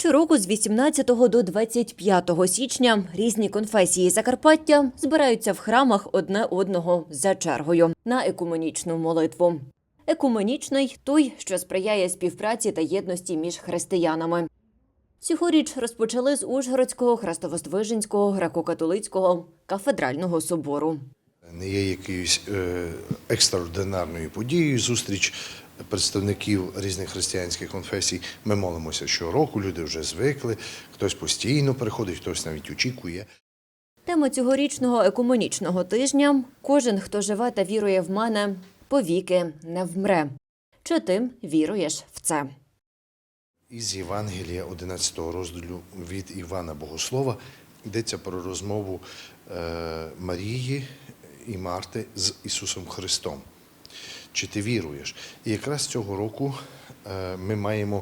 Щороку з 18 до 25 січня різні конфесії Закарпаття збираються в храмах одне одного за чергою на екуменічну молитву. Екуменічний той, що сприяє співпраці та єдності між християнами. Цьогоріч розпочали з Ужгородського Хрестовоздвиженського греко-католицького кафедрального собору. Не є якоюсь е, екстраординарною подією зустріч представників різних християнських конфесій. Ми молимося щороку, люди вже звикли, хтось постійно приходить, хтось навіть очікує. Тема цьогорічного екуменічного тижня кожен, хто живе та вірує в мене, повіки не вмре. Чи ти віруєш в це? Із Євангелія 11 розділу від Івана Богослова йдеться про розмову е, Марії і Марти з Ісусом Христом. Чи ти віруєш? І якраз цього року е, ми маємо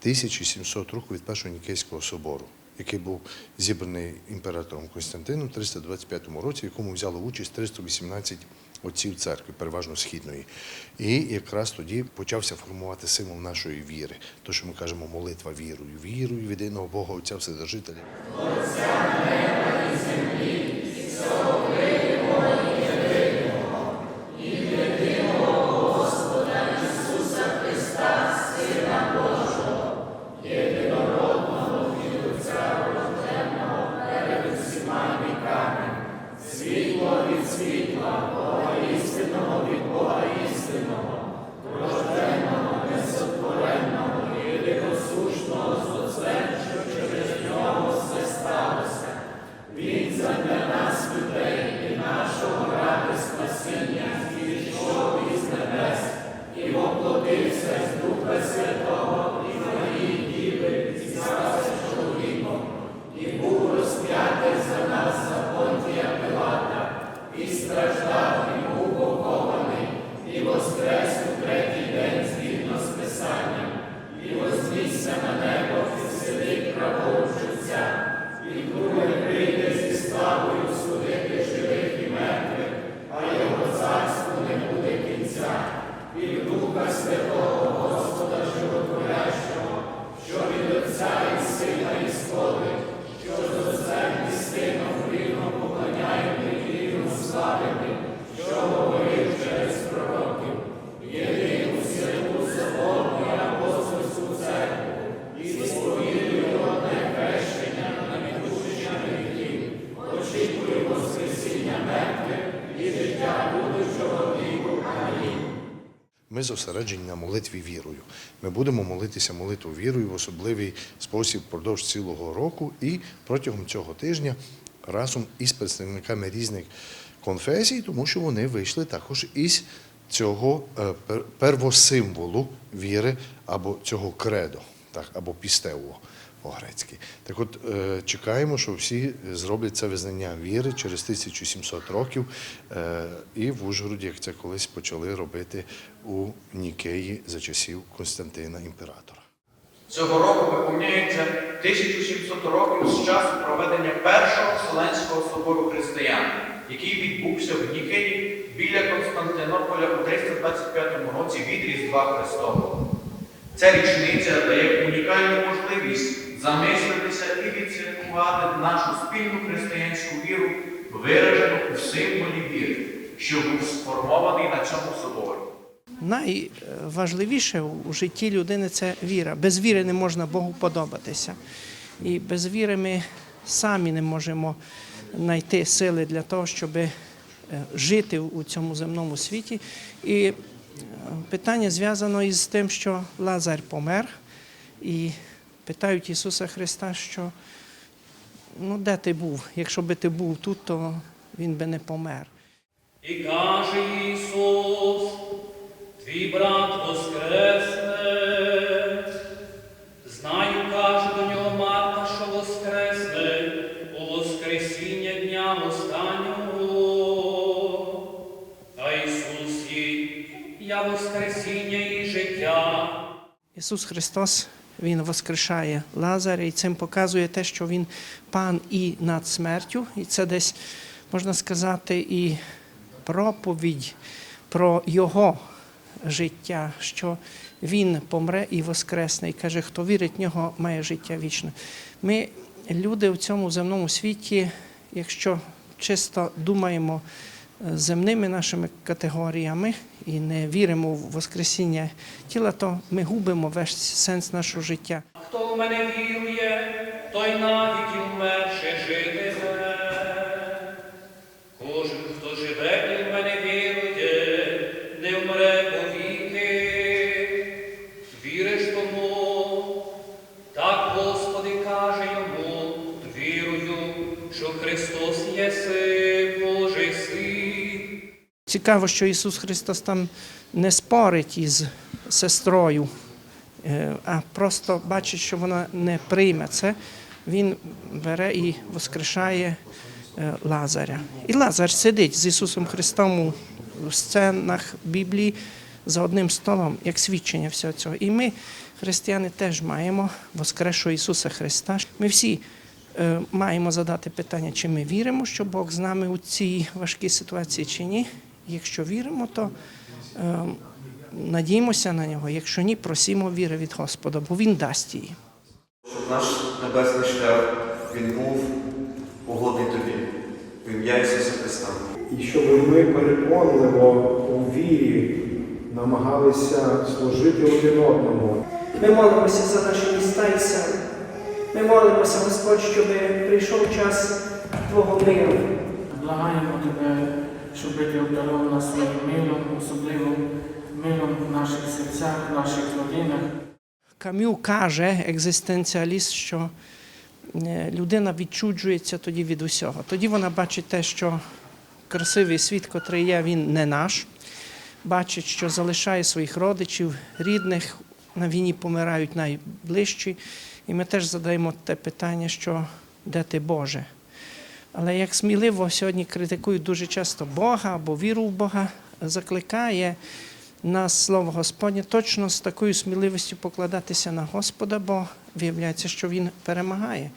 1700 років від Першого Нікейського собору, який був зібраний імператором Константином у 325 році, в якому взяло участь 318 отців церкви, переважно східної. І якраз тоді почався формувати символ нашої віри. То, що ми кажемо, молитва вірою, вірою в єдиного Бога Отця Вседержителя. Ми зосереджені на молитві вірою. Ми будемо молитися молитву вірою в особливий спосіб впродовж цілого року і протягом цього тижня разом із представниками різних конфесій, тому що вони вийшли також із цього е, первосимволу віри або цього кредо, так, або пістево по-грецьки. Так от е, чекаємо, що всі зроблять це визнання віри через 1700 років е, і в Ужгороді, як це колись почали робити у Нікеї за часів Константина імператора. Цього року виповняється 1700 років з часу проведення першого Вселенського собору християн, який відбувся в Нікеї біля Константинополя у 325 році від Різдва Христового. Ця річниця дає унікальну можливість замислитися і відсвяткувати нашу спільну християнську віру, виражену у символі віри, що був сформований на цьому соборі. Найважливіше у житті людини це віра. Без віри не можна Богу подобатися. І без віри ми самі не можемо знайти сили для того, щоб е, жити у цьому земному світі. І е, питання зв'язано із тим, що Лазар помер, і питають Ісуса Христа, що ну, де ти був? Якщо би ти був тут, то він би не помер. І каже Ісус, твій брат воскресне. Знаю, каже до нього Марта, що воскресне у Воскресіння дня останнього. А Ісус їй, я Воскресіння і життя. Ісус Христос Він воскрешає Лазаря і цим показує те, що Він пан і над смертю. І це десь, можна сказати, і проповідь про Його життя, що Він помре і воскресне, і каже, хто вірить в нього, має життя вічне. Ми, люди в цьому земному світі, якщо чисто думаємо земними нашими категоріями і не віримо в Воскресіння тіла, то ми губимо весь сенс нашого життя. Хто в мене вірує, той навіть і вмерше житиме. Кожен, хто живе і в мене вірує, не вмре повіки. Віриш тому, так Господи каже йому, вірую, що Христос єси Божий Син. Цікаво, що Ісус Христос там не спорить із сестрою, е, а просто бачить, що вона не прийме це. Він бере і воскрешає е, Лазаря. І Лазар сидить з Ісусом Христом у сценах Біблії за одним столом, як свідчення всього цього. І ми, християни, теж маємо воскрешу Ісуса Христа. Ми всі е, маємо задати питання, чи ми віримо, що Бог з нами у цій важкій ситуації, чи ні. Якщо віримо, то е, надіємося на нього. Якщо ні, просімо віри від Господа, бо Він дасть її. щоб наш небесний шлях він був угодний тобі, в ім'я Ісуса Христа. І щоб ми переконливо у вірі намагалися служити один одному. Ми молимося за наші міста і села. Ми молимося, Господь, щоб прийшов час Твого миру. Благаємо тебе, щоб ти обдарував нас своїм миром, особливо миром в наших серцях, в наших родинах. Кам'ю каже, екзистенціаліст, що е, людина відчуджується тоді від усього. Тоді вона бачить те, що красивий світ, котрий є, він не наш. Бачить, що залишає своїх родичів, рідних, на війні помирають найближчі. І ми теж задаємо те питання, що де ти Боже? Але як сміливо сьогодні критикують дуже часто Бога або віру в Бога, закликає нас слово Господнє точно з такою сміливістю покладатися на Господа, бо виявляється, що Він перемагає.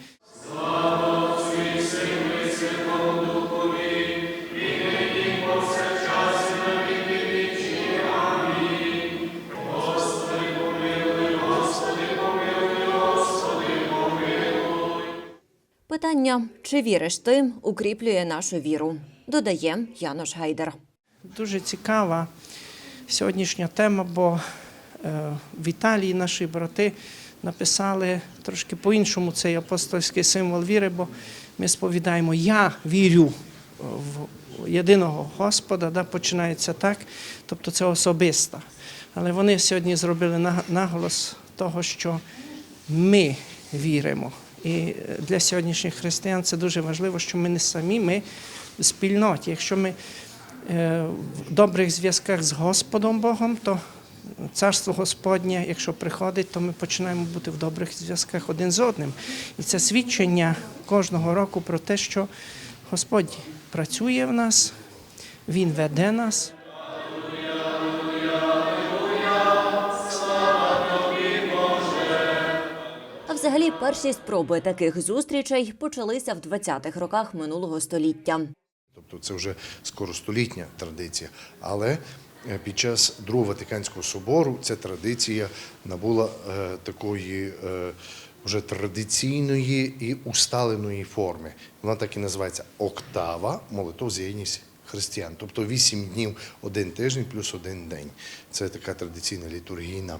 Питання, чи віриш ти, укріплює нашу віру, додає Янош Гайдер. Дуже цікава сьогоднішня тема, бо е, в Італії наші брати написали трошки по-іншому цей апостольський символ віри, бо ми сповідаємо Я вірю в єдиного Господа, да, починається так, тобто це особиста. Але вони сьогодні зробили наголос того, що ми віримо. І для сьогоднішніх християн це дуже важливо, що ми не самі, ми в спільноті. Якщо ми е, в добрих зв'язках з Господом Богом, то царство Господнє, якщо приходить, то ми починаємо бути в добрих зв'язках один з одним. І це свідчення кожного року про те, що Господь працює в нас, Він веде нас. Взагалі, перші спроби таких зустрічей почалися в 20-х роках минулого століття. Тобто це вже скоро столітня традиція. Але е, під час Другого Ватиканського собору ця традиція набула е, такої е, вже традиційної і усталеної форми. Вона так і називається октава молитов за єдність християн. Тобто вісім днів, один тиждень плюс один день. Це така традиційна літургійна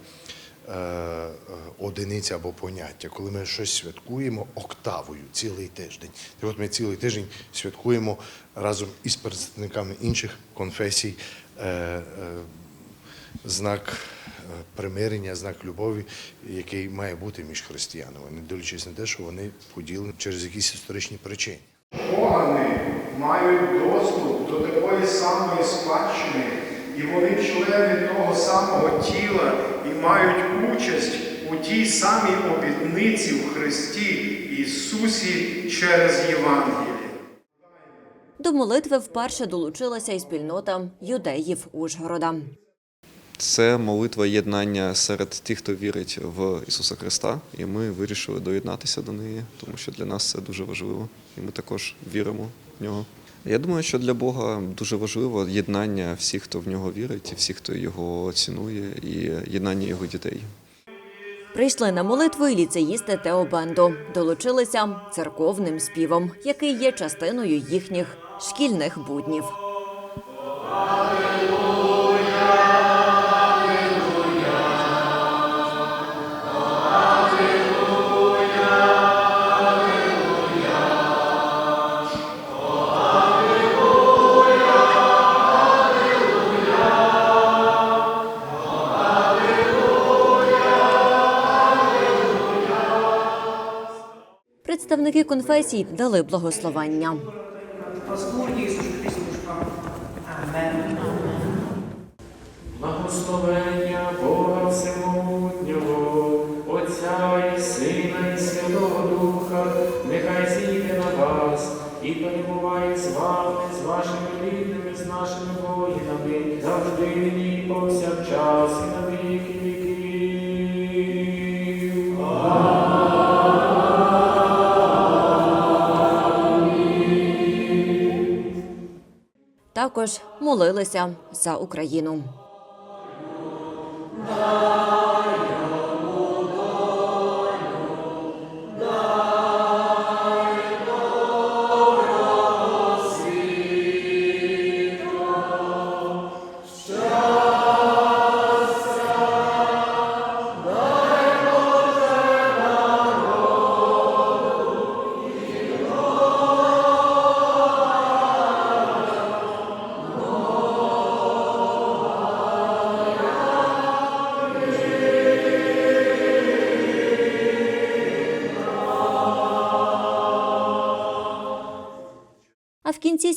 одиниця або поняття, коли ми щось святкуємо октавою цілий тиждень. І от ми цілий тиждень святкуємо разом із представниками інших конфесій е, е, знак е, примирення, знак любові, який має бути між християнами, не дивлячись на те, що вони поділені через якісь історичні причини. Погани мають доступ до такої самої спадщини, і вони члени того самого тіла і мають участь у тій самій обітниці в Христі Ісусі через Євангеліє. До молитви вперше долучилася і спільнота юдеїв Ужгорода. Це молитва єднання серед тих, хто вірить в Ісуса Христа, і ми вирішили доєднатися до неї, тому що для нас це дуже важливо, і ми також віримо в нього. Я думаю, що для Бога дуже важливо єднання всіх, хто в нього вірить, і всіх, хто його цінує, і єднання його дітей. Прийшли на молитву і ліцеїсти Теобенду. Долучилися церковним співом, який є частиною їхніх шкільних буднів. Представники конфесій дали благословення. Благословення Бога Всемогутнього, Отця і Сина і Святого Духа, нехай зійде на вас і перебуває з вами, з вашими рідними, з нашими воїнами, завжди і повсякчас, і на Також молилися за Україну.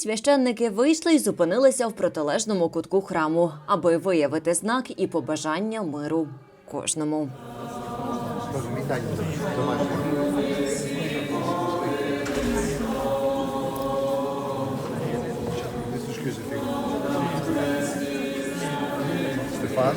Священники вийшли і зупинилися в протилежному кутку храму, аби виявити знак і побажання миру кожному. Стефан.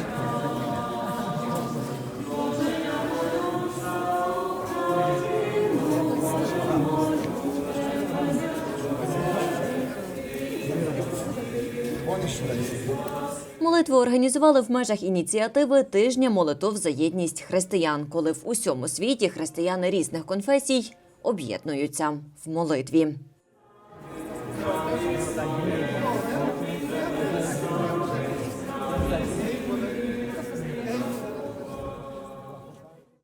Молитву організували в межах ініціативи тижня молитов за єдність християн, коли в усьому світі християни різних конфесій об'єднуються в молитві.